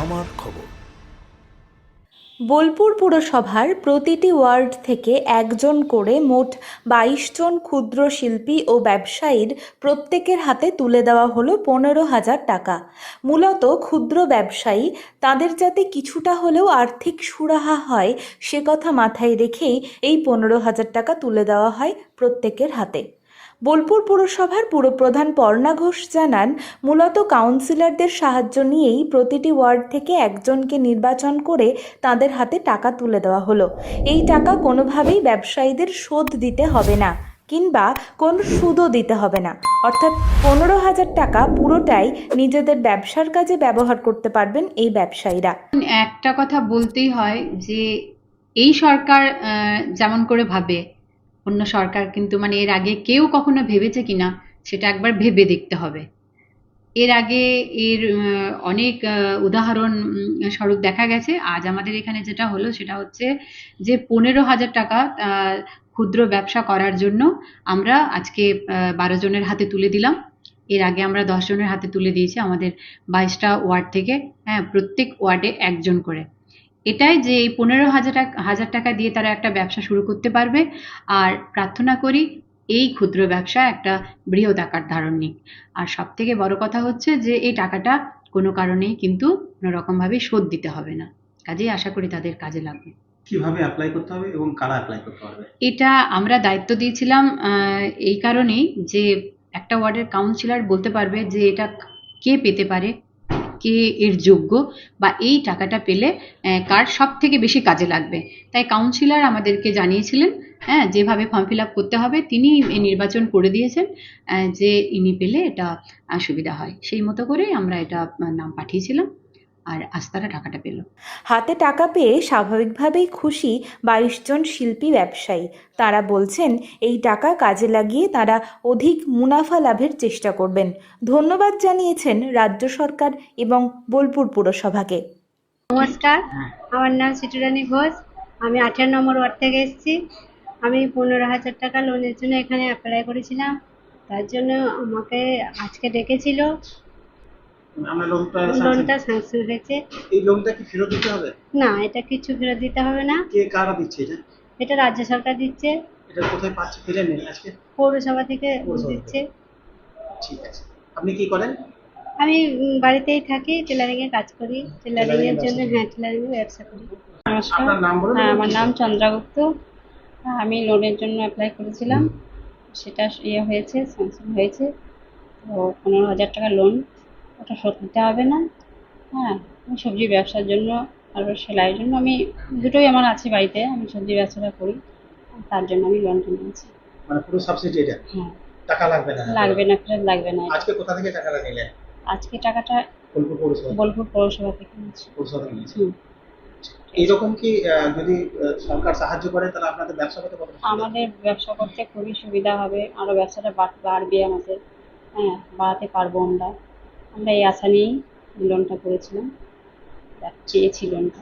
আমার খবর। বোলপুর পুরসভার প্রতিটি ওয়ার্ড থেকে একজন করে মোট বাইশ জন ক্ষুদ্র শিল্পী ও ব্যবসায়ীর প্রত্যেকের হাতে তুলে দেওয়া হলো পনেরো হাজার টাকা। মূলত ক্ষুদ্র ব্যবসায়ী, তাদের যাতে কিছুটা হলেও আর্থিক সুরাহা হয়, সে কথা মাথায় রেখেই এই পনেরো হাজার টাকা তুলে দেওয়া হয় প্রত্যেকের হাতে। বোলপুর পুরসভার পুরপ্রধান পর্ণা ঘোষ জানান, মূলত কাউন্সিলরদের সাহায্য নিয়েই প্রতিটি ওয়ার্ড থেকে একজনকে নির্বাচন করে তাদের হাতে টাকা তুলে দেওয়া হলো। এই টাকা কোনোভাবেই ব্যবসায়ীদের শোধ দিতে হবে না কিংবা কোনো সুদও দিতে হবে না। অর্থাৎ পনেরো হাজার টাকা পুরোটাই নিজেদের ব্যবসার কাজে ব্যবহার করতে পারবেন এই ব্যবসায়ীরা। একটা কথা বলতেই হয় যে এই সরকার যেমন করে ভাবে অন্য সরকার কিন্তু মানে এর আগে কেউ কখনো ভেবেছে কিনা, সেটা একবার ভেবে দেখতে হবে। এর আগে এর অনেক উদাহরণ স্বরূপ দেখা গেছে। আজ আমাদের এখানে যেটা হলো, সেটা হচ্ছে যে পনেরো হাজার টাকা ক্ষুদ্র ব্যবসা করার জন্য আমরা আজকে বারো জনের হাতে তুলে দিলাম। এর আগে আমরা দশ জনের হাতে তুলে দিয়েছি আমাদের বাইশটা ওয়ার্ড থেকে হ্যাঁ প্রত্যেক ওয়ার্ডে একজন করে। এটাই যে এই পনেরো হাজার টাকা হাজার টাকা দিয়ে তারা একটা ব্যবসা শুরু করতে পারবে। আর প্রার্থনা করি এই ক্ষুদ্র ব্যবসা একটা বৃহৎ আকার ধারণ নিক। আর সব থেকে বড় কথা হচ্ছে যে এই টাকাটা কোনো কারণেই কিন্তু কোনো রকমভাবে শোধ দিতে হবে না। কাজেই আশা করি তাদের কাজে লাগবে। কীভাবে অ্যাপ্লাই করতে হবে এবং কারা অ্যাপ্লাই করতে পারবে? এটা আমরা দায়িত্ব দিয়েছিলাম এই কারণেই যে একটা ওয়ার্ডের কাউন্সিলর বলতে পারবে যে এটা কে পেতে পারে কে এর যোগ্য বা এই টাকাটা পেলে কার সব থেকে বেশি কাজে লাগবে। তাই কাউন্সিলর আমাদেরকে জানিয়েছিলেন হ্যাঁ যেভাবে ফর্ম ফিল আপ করতে হবে, তিনি নির্বাচন করে দিয়েছেন যে ইনি পেলে এটা সুবিধা হয়। সেই মতো করে আমরা এটা নাম পাঠিয়েছিলাম। আর আস্তারা টাকাটা পেল। হাতে টাকা পেয়ে স্বাভাবিকভাবেই খুশি বাইশ জন শিল্পী ব্যবসায়ী। তারা বলছেন এই টাকা কাজে লাগিয়ে তারা অধিক মুনাফা লাভের চেষ্টা করবেন। ধন্যবাদ জানিয়েছেন রাজ্য সরকার এবং বোলপুর পুরসভাকে। নমস্কার আমার নাম সিটুরানী ঘোষ। আমি আঠেরো নম্বর ওয়ার্ড থেকে এসেছি। আমি পনেরো হাজার টাকা লোনের জন্য এখানে অ্যাপ্লাই করেছিলাম। তার জন্য আমাকে আজকে ডেকেছিল। আমরা লোনটা লোনটা স্যাংশন হয়েছে। এই লোনটা কি ফেরত দিতে হবে? না এটা কিছু ফেরত দিতে হবে না। কে কারা দিচ্ছে এটা? এটা রাজ্য সরকার দিচ্ছে। এটা কোথায় পাচ্ছে নেই আজকে? পৌরসভা থেকে দিচ্ছে। ঠিক আছে। আপনি কি করেন? আমি বাড়িতেই থাকি টেলারিং এর কাজ করি। টেলারিং এর জন্য হ্যাঁ টেলারিং এর ব্যবসা করি। নমস্কার আপনার নাম বলুন। হ্যাঁ আমার নাম চন্দ্রা গুপ্ত আমি লোনের জন্য অ্যাপ্লাই করেছিলাম। সেটা ইয়ে হয়েছে স্যাংশন হয়েছে। তো পনেরো হাজার টাকা লোন ওটা শোধ দিতে হবে না। হ্যাঁ আমি সবজি ব্যবসার জন্য আর সেলাইয়ের জন্য আমি দুটোই আমার আছে বাড়িতে আমি সবজি ব্যবসাটা করি তার জন্য আমি লোনটা নিয়েছি মানে পুরো সাবসিডি এটা? হ্যাঁ। টাকা লাগবে না? লাগবে না ফেরত লাগবে না। আজকে কোথা থেকে টাকাটা নিলেন আজকে টাকাটা বোলপুর পৌরসভা। বোলপুর পৌরসভা থেকে নিয়েছি পৌরসভা থেকে নিয়েছে। এইরকম কি যদি সরকার সাহায্য করে তাহলে আপনাদের ব্যবসা করতে কত আমাদের ব্যবসা করতে খুবই সুবিধা হবে। আরও ব্যবসাটা বাড়- বাড়বে আমাদের। হ্যাঁ বাড়াতে পারব আমরা। আমরা এই আশা নিয়েই লোনটা করেছিলাম। চেয়েছি লোনটা